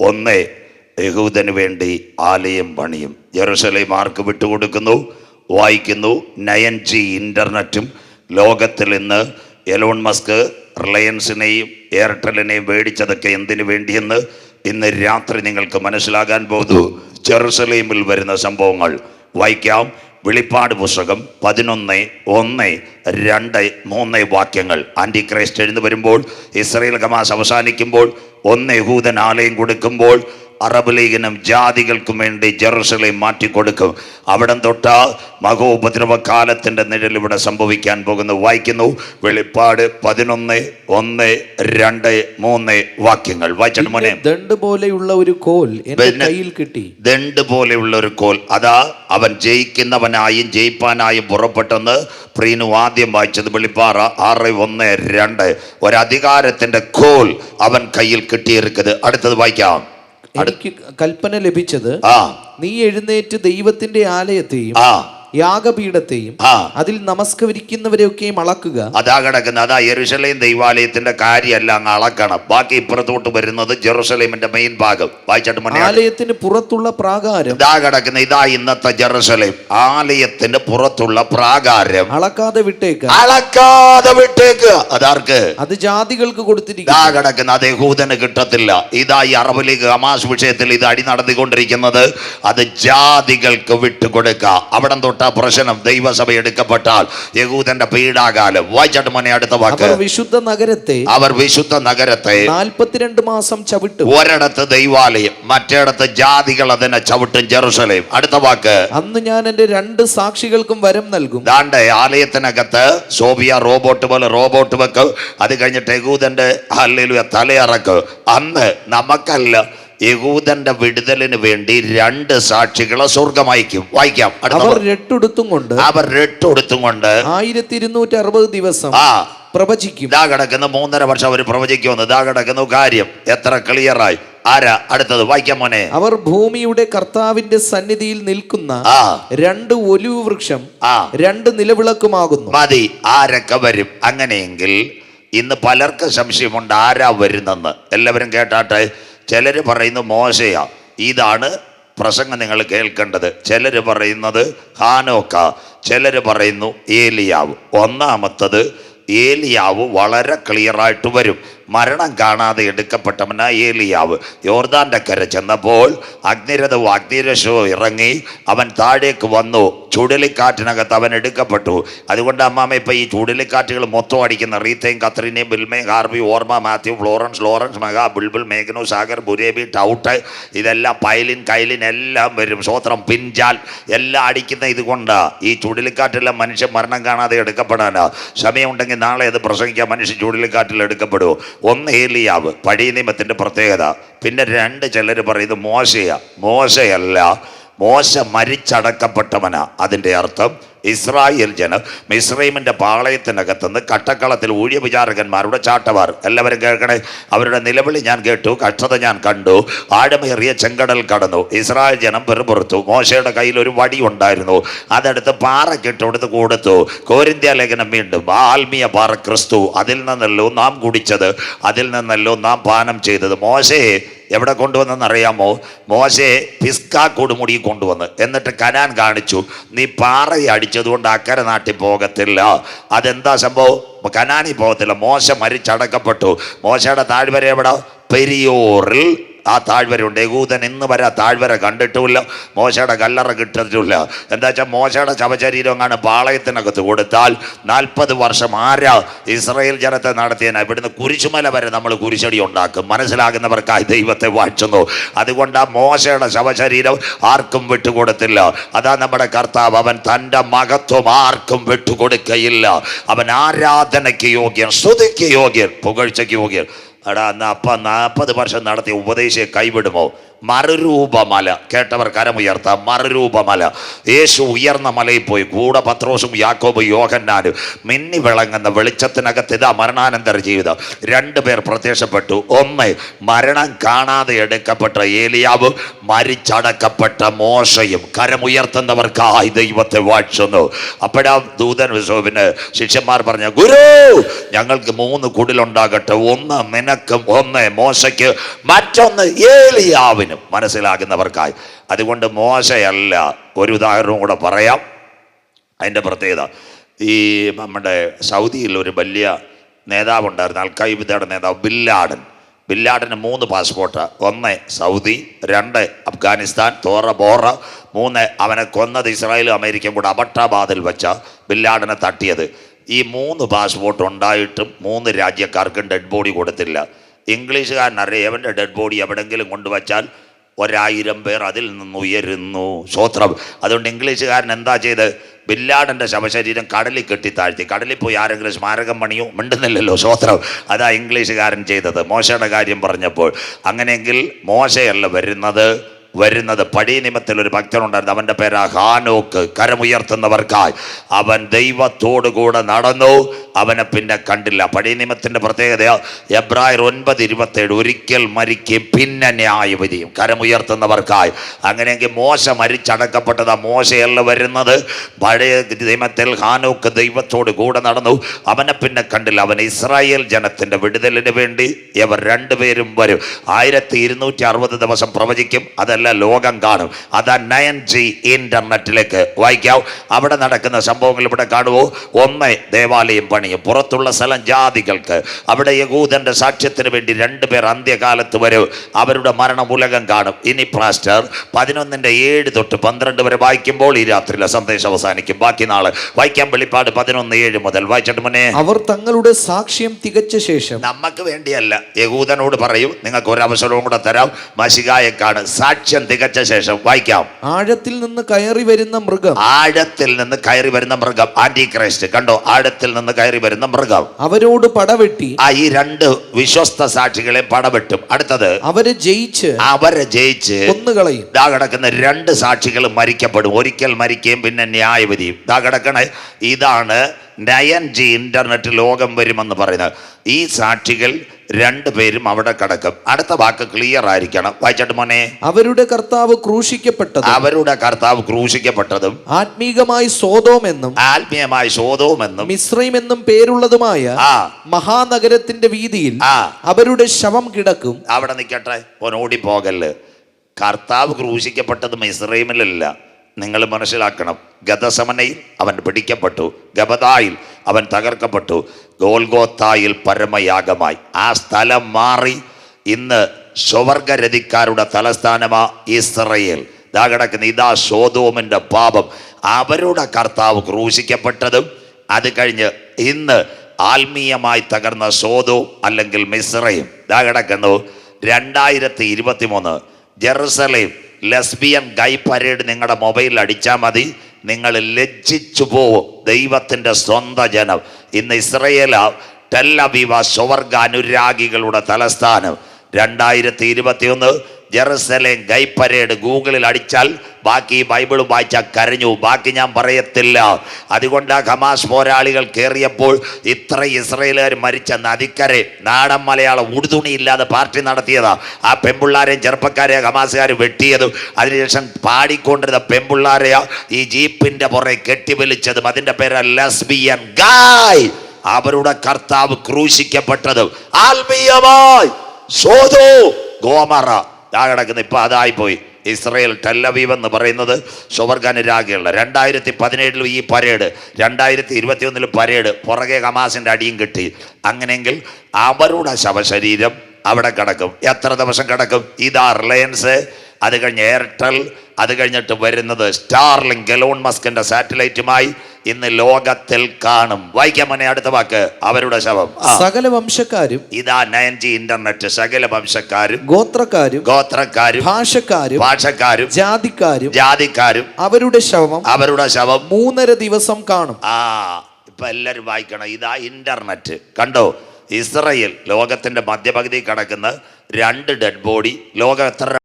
ഒന്ന് യഹൂദന് വേണ്ടി ആലയം പണിയും. ജെറുസലേം ആർക്ക് വിട്ടുകൊടുക്കുന്നു? വായിക്കുന്നു. നയൻ ജി ഇന്റർനെറ്റും ലോകത്തിൽ ഇന്ന് എലോൺ മസ്ക് റിലയൻസിനെയും എയർടെലിനെയും മേടിച്ചതൊക്കെ എന്തിനു വേണ്ടിയെന്ന് ഇന്ന് രാത്രി നിങ്ങൾക്ക് മനസ്സിലാകാൻ പോകുന്നു. ജെറുസലേമിൽ വരുന്ന സംഭവങ്ങൾ വായിക്കാം. വെളിപ്പാട് പുസ്തകം പതിനൊന്ന് ഒന്ന് രണ്ട് മൂന്ന് വാക്യങ്ങൾ. ആന്റി ക്രൈസ്റ്റ് എഴുന്നു വരുമ്പോൾ ഇസ്രയേൽ ഹമാസ് അവസാനിക്കുമ്പോൾ ഒന്ന് യഹൂദൻ ആലയം കൊടുക്കുമ്പോൾ അറബ് ലീഗിനും ജാതികൾക്കും വേണ്ടി ജെറുസലേം മാറ്റിക്കൊടുക്കും. അവിടം തൊട്ട മഹോപദ്രവ കാലത്തിന്റെ നിഴൽ ഇവിടെ സംഭവിക്കാൻ പോകുന്നു. വായിക്കുന്നു. വെളിപ്പാട് പതിനൊന്ന് ഒന്ന് രണ്ട് മൂന്ന് വാക്യങ്ങൾ. വായിച്ചിട്ട് മോനെ? ദണ്ട് പോലെയുള്ള ഒരു കോൽ കയ്യിൽ കിട്ടി. ദണ്ട് പോലെയുള്ള ഒരു കോൽ. അതാ അവൻ ജയിക്കുന്നവനായും ജയിപ്പാനായും പുറപ്പെട്ടെന്ന് പ്രീനു ആദ്യം വായിച്ചത് വെളിപ്പാറ. ആറ് ഒന്ന് രണ്ട്. ഒരധികാരത്തിന്റെ കോൽ അവൻ കയ്യിൽ കിട്ടിയിരിക്കുന്നത്. അടുത്തത് വായിക്കാം. എനിക്ക് കൽപ്പന ലഭിച്ചത് ആ. നീ എഴുന്നേറ്റ് ദൈവത്തിന്റെ ആലയത്തെയും ആ. യാഗപീഠത്തെയും അതിൽ നമസ്കരിക്കുന്നവരെയൊക്കെയും അളക്കുക. അതാ കിടക്കുന്നത്. അതാ യെരുഷലേം ദൈവാലയത്തിന്റെ കാര്യമല്ല അങ്ങ് അളക്കണം. ബാക്കി ഇപ്പുറത്തോട്ട് വരുന്നത് ജെറുസലേമിന്റെ മെയിൻ ഭാഗം. വായിച്ചിട്ട് ആലയത്തിന് പുറത്തുള്ള പ്രാകാരം. ഇതാ കിടക്കുന്ന ഇതാ ഇന്നത്തെ ജെറുസലേം. ആലയത്തിന്റെ പുറത്തുള്ള പ്രാകാരം. അളക്കാതെ വിട്ടേക്ക്. അളക്കാതെ വിട്ടേക്ക്. അതാർക്ക്? അത് ജാതികൾക്ക് കൊടുത്തിരിക്കും. ഇതാ കിടക്കുന്ന അത് യഹൂദന് കിട്ടത്തില്ല. ഇതാ ഈ അറബ് ലീഗ് ഹമാസ് വിഷയത്തിൽ ഇത് അടി നടത്തിക്കൊണ്ടിരിക്കുന്നത്. അത് ജാതികൾക്ക് വിട്ടുകൊടുക്കുക. അവിടെ തൊട്ട പ്രശ്നം ദൈവസഭ എടുക്കപ്പെട്ടാൽ യഹൂദന്റെ പീഡാകാലം. വായിച്ചാട്ട് മോനെ അടുത്ത വാക്ക്. വിശുദ്ധ നഗരത്തെ അവർ വിശുദ്ധ നഗരത്തെ നാൽപ്പത്തിരണ്ട് മാസം ചവിട്ടും. ഒരിടത്ത് ദൈവാലയം മറ്റേടത്ത് ജാതികൾ അതിനെ ചവിട്ടും ജെറുസലേം. അടുത്ത വാക്ക്. അന്ന് ഞാൻ എന്റെ രണ്ട് സാക്ഷികൾക്കും വരം നൽകും. ദാണ്ട് ആലയത്തിനകത്ത് സോബിയ റോബോട്ട് പോലെ റോബോട്ട് വെക്കും. അത് കഴിഞ്ഞിട്ട് യഹൂദന്റെ തലയറക്ക്. അന്ന് നമുക്കല്ല യഹൂദന്റെ വിടുതലിന് വേണ്ടി രണ്ട് സാക്ഷികളെ സ്വർഗമയക്കും വായിക്കാം. അവർ രട്ടെടുത്തും കൊണ്ട് അവർ രട്ടെടുത്തും കൊണ്ട് ആയിരത്തി ഇരുന്നൂറ്റി അറുപത് ദിവസം ആ. പ്രവചിക്കും. ഇതാ കിടക്കുന്ന മൂന്നര വർഷം അവർ പ്രവചിക്കുമെന്ന്. ഇതാ കിടക്കുന്നു കാര്യം. എത്ര ക്ലിയറായി. ആരാ? അടുത്തത് വായിക്കാം മോനെ. അവർ ഭൂമിയുടെ കർത്താവിന്റെ സന്നിധിയിൽ നിൽക്കുന്ന ആ. രണ്ട് ഒലിവ് വൃക്ഷം ആ. രണ്ട് നിലവിളക്കുമാകുന്നു. മതി. ആരൊക്കെ വരും? അങ്ങനെയെങ്കിൽ ഇന്ന് പലർക്കും സംശയമുണ്ട്. ആരാ വരുന്നെന്ന്? എല്ലാവരും കേട്ടാട്ടെ. ചിലർ പറയുന്നത് മോശയാ. ഇതാണ് പ്രസംഗം നിങ്ങൾ കേൾക്കേണ്ടത്. ചിലർ പറയുന്നത് ഹാനോക്ക ചിലർ പറയുന്നു ഏലിയാവ്. ഒന്നാമത്തത് ഏലിയാവ് വളരെ ക്ലിയറായിട്ട് വരും. മരണം കാണാതെ എടുക്കപ്പെട്ടവനായ ഏലിയാവ് യോർദാന്റെ കര ചെന്നപ്പോൾ അഗ്നിരഥവും അഗ്നിരശവും ഇറങ്ങി അവൻ താഴേക്ക് വന്നു. ചുഴലിക്കാറ്റിനകത്ത് അവൻ എടുക്കപ്പെട്ടു. അതുകൊണ്ട് അമ്മാമ ഇപ്പൊ ഈ ചുഴലിക്കാറ്റുകൾ മൊത്തം അടിക്കുന്ന റീത്തയും കത്രീനയും ബിൽമയും Harvey Irma Matthew Florence Lawrence mega Bulbul മേഘനു Sagar Burevi ടൗട്ട് ഇതെല്ലാം പൈലിൻ കൈലിൻ എല്ലാം വരും. സ്വോത്രം പിഞ്ചാൽ എല്ലാം അടിക്കുന്ന ഇതുകൊണ്ട് ഈ ചുഴലിക്കാറ്റെല്ലാം മനുഷ്യൻ മരണം കാണാതെ എടുക്കപ്പെടാനാ. സമയമുണ്ടെങ്കിൽ നാളെ അത് പ്രസംഗിക്കാൻ മനുഷ്യൻ ചുഴലിക്കാറ്റിൽ എടുക്കപ്പെടുമോ ഒന്ന് ഏലിയാവ് പഴയ നിയമത്തിന്റെ പ്രത്യേകത. പിന്നെ രണ്ട് ചിലർ പറയുന്നത് മോശയാ. മോശയല്ല. മോശ മരിച്ചടക്കപ്പെട്ടവനാ. അതിന്റെ അർത്ഥം ഇസ്രായേൽ ജനം മിസ്രൈമിന്റെ പാളയത്തിനകത്തുനിന്ന് കട്ടക്കളത്തിൽ ഊഴിയവിചാരകന്മാരുടെ ചാട്ടവാർ. എല്ലാവരും കേൾക്കണേ? അവരുടെ നിലവിളി ഞാൻ കേട്ടു കഷ്ടത ഞാൻ കണ്ടു ആഴമേറിയ ചെങ്കടൽ കടന്നു. ഇസ്രായേൽ ജനം പെറുപുറത്തു. മോശയുടെ കയ്യിൽ ഒരു വടി ഉണ്ടായിരുന്നു. അതെടുത്ത് പാറക്കിട്ടെടുത്ത് കൊടുത്തു. കോരിന്ത്യ ലേഖനം വീണ്ടും ആത്മീയ പാറ ക്രിസ്തു അതിൽ നിന്നല്ലോ നാം കുടിച്ചത് അതിൽ നിന്നല്ലോ നാം പാനം ചെയ്തത്. മോശയെ എവിടെ കൊണ്ടുവന്നെന്നറിയാമോ മോശയെ പിസ്ക കൊടുമുടി കൊണ്ടുവന്ന്. എന്നിട്ട് കനാൻ കാണിച്ചു നീ പാറയടിച്ചതുകൊണ്ട് അക്കരെ നാട്ടിൽ പോകത്തില്ല. അതെന്താ സംഭവം? കനാനി പോകത്തില്ല. മോശ മരിച്ചടക്കപ്പെട്ടു. മോശയുടെ താഴ്വര എവിടെ? പെരിയോറിൽ. ആ താഴ്വരയുണ്ട്. യഹൂദൻ ഇന്ന് വരെ ആ താഴ്വര കണ്ടിട്ടുമില്ല. മോശയുടെ കല്ലറ കിട്ടിട്ടില്ല എന്താ വെച്ചാൽ മോശയുടെ ശവശരീരം അങ്ങാണ് പാളയത്തിനകത്ത് കൊടുത്താൽ നാൽപ്പത് വർഷം ആരാ ഇസ്രയേൽ ജനത്തെ നടത്തിയതിനാ? ഇവിടുന്ന് കുരിശുമല വരെ നമ്മൾ കുരിശടി ഉണ്ടാക്കും. മനസ്സിലാകുന്നവർക്കായി ദൈവത്തെ വാഴ്ചുന്നു അതുകൊണ്ട് ആ മോശയുടെ ശവശരീരം ആർക്കും വിട്ടുകൊടുത്തില്ല. അതാ നമ്മുടെ കർത്താവ് അവൻ തന്റെ മഹത്വം ആർക്കും വിട്ടുകൊടുക്കയില്ല. അവൻ ആരാധനയ്ക്ക് യോഗ്യൻ സ്തുതിക്ക് യോഗ്യൻ പുകഴ്ചയ്ക്ക് യോഗ്യൻ. എടാ എന്നാ അപ്പ നാൽപ്പത് വർഷം നടത്തിയ ഉപദേശിയെ കൈവിടുമോ? മറുരൂപമല. കേട്ടവർ കരമുയർത്ത. മറുരൂപമല. യേശു ഉയർന്ന മലയിൽ പോയി കൂടെ പത്രോസും യാക്കോബ് യോഹന്നാനും മിന്നി വിളങ്ങുന്ന വെളിച്ചത്തിനകത്ത് ഇതാ മരണാനന്തര ജീവിതം. രണ്ടുപേർ പ്രത്യക്ഷപ്പെട്ടു. ഒന്ന് മരണം കാണാതെ എടുക്കപ്പെട്ട ഏലിയാവ് മരിച്ചടക്കപ്പെട്ട മോശയും. കരമുയർത്തുന്നവർക്കായി ദൈവത്തെ വാഴ്ചുന്നു അപ്പോഴാ ദൂതൻ വിശ്വവിന് ശിഷ്യന്മാർ പറഞ്ഞ ഗുരു ഞങ്ങൾക്ക് മൂന്ന് കുടിലുണ്ടാകട്ടെ. ഒന്ന് നിനക്കും ഒന്ന് മോശയ്ക്ക്. മറ്റൊന്ന് ഏലിയാവിനും. മനസ്സിലാകുന്നവർക്കായി. അതുകൊണ്ട് മോശയല്ല. ഒരു ഉദാഹരണം കൂടെ പറയാം. അതിന്റെ പ്രത്യേകത. ഈ നമ്മുടെ സൗദിയിൽ ഒരു വലിയ നേതാവുണ്ടായിരുന്നു. അൽഖൈബിദയുടെ നേതാവ് ബില്ലാടൻ ബില്ലാടന് മൂന്ന് പാസ്പോർട്ട്. ഒന്ന് സൗദി രണ്ട് അഫ്ഗാനിസ്ഥാൻ തോറ ബോറ. മൂന്ന് അവനെ കൊന്നത് ഇസ്രായേലും അമേരിക്കയും കൂടെ അബട്ടാബാദിൽ വെച്ച ബില്ലാടനെ തട്ടിയത്. ഈ മൂന്ന് പാസ്പോർട്ട് ഉണ്ടായിട്ടും മൂന്ന് രാജ്യക്കാർക്കും ഡെഡ് ബോഡി കൊടുത്തില്ല. ഇംഗ്ലീഷുകാരനറിയാം എവന്റെ ഡെഡ് ബോഡി എവിടെങ്കിലും കൊണ്ടുവച്ചാൽ ഒരായിരം പേർ അതിൽ നിന്ന് ഉയരുന്നു. സ്വോത്രം. അതുകൊണ്ട് ഇംഗ്ലീഷുകാരൻ എന്താ ചെയ്ത്? ബില്ലാടന്റെ ശവശരീരം കടലിൽ കെട്ടി താഴ്ത്തി. കടലിൽ പോയി ആരെങ്കിലും സ്മാരകം പണിയോ? മിണ്ടുന്നില്ലല്ലോ സ്വോത്രം. അതാ ഇംഗ്ലീഷുകാരൻ ചെയ്തത്. മോശയുടെ കാര്യം പറഞ്ഞപ്പോൾ. അങ്ങനെയെങ്കിൽ മോശയല്ല വരുന്നത്. വരുന്നത്. പഴയ ഒരു ഭക്തനുണ്ടായിരുന്നു അവന്റെ പേരാ ഹാനോക്ക് കരമുയർത്തുന്നവർക്കായി. അവൻ ദൈവത്തോടുകൂടെ നടന്നു. അവനെ പിന്നെ കണ്ടില്ല. പഴയ നിമത്തിന്റെ പ്രത്യേകത എബ്രായർ ഒൻപത് ഇരുപത്തേഴ്. ഒരിക്കൽ മരിക്കും പിന്നെ ന്യായവിധിയും കരമുയർത്തുന്നവർക്കായി. അങ്ങനെയെങ്കിൽ മോശ മരിച്ചടക്കപ്പെട്ടത് മോശയല്ല വരുന്നത്. പഴയ നിയമത്തിൽ ഹാനോക്ക് ദൈവത്തോട് കൂടെ നടന്നു. അവനെ പിന്നെ കണ്ടില്ല. അവൻ ഇസ്രായേൽ ജനത്തിന്റെ വിടുതലിന് വേണ്ടി ഇവർ രണ്ടുപേരും വരും. ആയിരത്തി ഇരുന്നൂറ്റി അറുപത് ദിവസം പ്രവചിക്കും. അതല്ല ലോകം കാണും. അതാ നയൻ ജി ഇന്റർനെറ്റിലേക്ക് വായിക്കാവും. അവിടെ നടക്കുന്ന സംഭവങ്ങൾ ഇവിടെ കാണുമോ ഒന്ന് ദേവാലയം പണിയും. പുറത്തുള്ള സ്ഥലം ജാതികൾക്ക്. അവിടെ യകൂദന്റെ സാക്ഷ്യത്തിന് വേണ്ടി രണ്ടുപേർ അന്ത്യകാലത്ത് വരും. അവരുടെ മരണം ഉലകം കാണും. ഇനി പ്ലാസ്റ്റർ പതിനൊന്നിന്റെ ഏഴ് തൊട്ട് പന്ത്രണ്ട് വരെ വായിക്കുമ്പോൾ ഈ രാത്രിയിലെ സന്ദേശം അവസാനിക്കും. ബാക്കി നാൾ വായിക്കാൻ വെളിപ്പാട് പതിനൊന്ന് ഏഴ് മുതൽ. വായിച്ചിട്ട് മുന്നേ അവർ തങ്ങളുടെ സാക്ഷ്യം തികച്ച ശേഷം നമുക്ക് വേണ്ടിയല്ല. യകൂദനോട് പറയും. നിങ്ങൾക്ക് ഒരു അവസരവും കൂടെ തരാം. മഷികായക്കാണ് സാക്ഷ്യം തികച്ച ശേഷം വായിക്കാം. ആഴത്തിൽ നിന്ന് കയറി വരുന്ന മൃഗം. ആഴത്തിൽ നിന്ന് കയറി വരുന്ന മൃഗം. ആന്റി ക്രൈസ്റ്റ് കണ്ടോ? ആഴത്തിൽ നിന്ന് കയറി വരുന്ന മൃഗം. അവരോട് പടവെട്ടി. ആ ഈ രണ്ട് വിശ്വസ്ത സാക്ഷികളെ പടവെട്ടും. അടുത്തത് അവരെ ജയിച്ച് അവരെ ജയിച്ച് കൊന്നുകളയും. ദാ കിടക്കുന്ന രണ്ട് സാക്ഷികൾ മരിക്കപ്പെടും. ഒരിക്കൽ മരിക്കുകയും പിന്നെ ന്യായവിധിയും. ദാ കിടക്കണ ഇതാണ് നയൻ ജി ഇന്റർനെറ്റ് ലോകം വരുമെന്ന് പറയുന്നത്. ഈ സാക്ഷികൾ രണ്ടുപേരും അവിടെ കിടക്കും. അടുത്ത വാക്ക് ക്ലിയർ ആയിരിക്കണം. വായിച്ചു മോനെ. അവരുടെ കർത്താവ് ക്രൂശിക്കപ്പെട്ടത് അവരുടെ കർത്താവ് ക്രൂശിക്കപ്പെട്ടതും ആത്മീകമായി സോതോം എന്നും ആത്മീയമായി സോതോം എന്നും മിശ്രയും എന്നും പേരുള്ളതുമായ ആ. മഹാനഗരത്തിന്റെ വീതിയിൽ ആ. അവരുടെ ശവം കിടക്കും. അവിടെ നിൽക്കട്ടെ ഓനോടി പോകല്ല് കർത്താവ് ക്രൂശിക്കപ്പെട്ടത് ഇസ്രൈമിലല്ല നിങ്ങൾ മനസ്സിലാക്കണം. ഗതസമനയിൽ അവൻ പിടിക്കപ്പെട്ടു. ഗബതായിൽ അവൻ തകർക്കപ്പെട്ടു. ഗോൽഗോത്തായിൽ പരമയാഗമായി. ആ സ്ഥലം മാറി ഇന്ന് സ്വവർഗരതിക്കാരുടെ തലസ്ഥാനമാ ഇസ്രയേൽ. ഇതാ കിടക്കുന്ന. ഇതാ സോതോമിന്റെ പാപം. അവരുടെ കർത്താവ് ക്രൂശിക്കപ്പെട്ടതും അത് കഴിഞ്ഞ് ഇന്ന് ആത്മീയമായി തകർന്ന സോതോ അല്ലെങ്കിൽ മിസ്രയും. ഇതാ കിടക്കുന്നു. രണ്ടായിരത്തി ഇരുപത്തി മൂന്ന് ജെറുസലേം ലെസ്ബിയൻ ഗൈ പരേഡ് നിങ്ങളുടെ മൊബൈലിൽ അടിച്ചാൽ മതി. നിങ്ങൾ ലജ്ജിച്ചു പോവും ദൈവത്തിന്റെ സ്വന്തം ജനം ഇന്ന് ഇസ്രയേല ടെല്ലബീവ സ്വർഗ അനുരാഗികളുടെ തലസ്ഥാനം. രണ്ടായിരത്തി ഇരുപത്തിയൊന്ന് ജെറുസലേം ഗൈ പരേഡ് ഗൂഗിളിൽ അടിച്ചാൽ ബാക്കി ബൈബിൾ വായിച്ചാൽ കരഞ്ഞു. ബാക്കി ഞാൻ പറയത്തില്ല. അതുകൊണ്ട് ഹമാസ് പോരാളികൾ കയറിയപ്പോൾ ഇത്ര ഇസ്രയേലുകാർ മരിച്ച നദിക്കരെ നാടൻ മലയാളം ഉടുതുണിയില്ലാതെ പാർട്ടി നടത്തിയതാ. ആ പെമ്പിള്ളാരെയും ചെറുപ്പക്കാരെ ഹമാസുകാർ വെട്ടിയതും അതിനുശേഷം പാടിക്കൊണ്ടിരുന്ന പെമ്പിള്ളാരെയാ ഈ ജീപ്പിന്റെ പുറകെ കെട്ടിവലിച്ചതും. അതിന്റെ പേര് ലസ്ബിയൻ ഗായ്. അവരുടെ കർത്താവ് ക്രൂശിക്കപ്പെട്ടതും. ആത്മീയമായി. ഗോമറ. ആ കിടക്കുന്ന. ഇപ്പം അതായിപ്പോയി. പോയി ഇസ്രയേൽ ടെല്ലവീവ് എന്ന് പറയുന്നത് സ്വർഗനുരാഗികളുടെ രണ്ടായിരത്തി പതിനേഴിലും ഈ പരേഡ് രണ്ടായിരത്തി ഇരുപത്തി ഒന്നിലും പരേഡ് പുറകെ ഹമാസിന്റെ അടിയും കിട്ടി. അങ്ങനെയെങ്കിൽ അവരുടെ ശവശരീരം അവിടെ കിടക്കും. എത്ര ദിവസം കിടക്കും? ഇതാ റിലയൻസ് അത് കഴിഞ്ഞ് എയർടെൽ അത് കഴിഞ്ഞിട്ട് വരുന്നത് സ്റ്റാർലിംഗ് ഗലോൺ മസ്കിന്റെ സാറ്റലൈറ്റുമായി ഇന്ന് ലോകത്തിൽ കാണും. വായിക്കാൻ മോനെ അടുത്ത വാക്ക്. അവരുടെ ശവം. സകല വംശക്കാരും ഇതാ നയൻ ജി ഇന്റർനെറ്റ്. സകല വംശക്കാരും ഗോത്രക്കാരും ഗോത്രക്കാരും ഭാഷക്കാരും ഭാഷക്കാരും ജാതിക്കാരും ജാതിക്കാരും അവരുടെ ശവം അവരുടെ ശവം. മൂന്നര ദിവസം കാണും. ആ ഇപ്പൊ എല്ലാരും വായിക്കണം. ഇതാ ഇന്റർനെറ്റ്. കണ്ടോ? ഇസ്രയേൽ ലോകത്തിന്റെ മധ്യപകുതി കിടക്കുന്ന രണ്ട് ഡെഡ് ബോഡി ലോകം എത്ര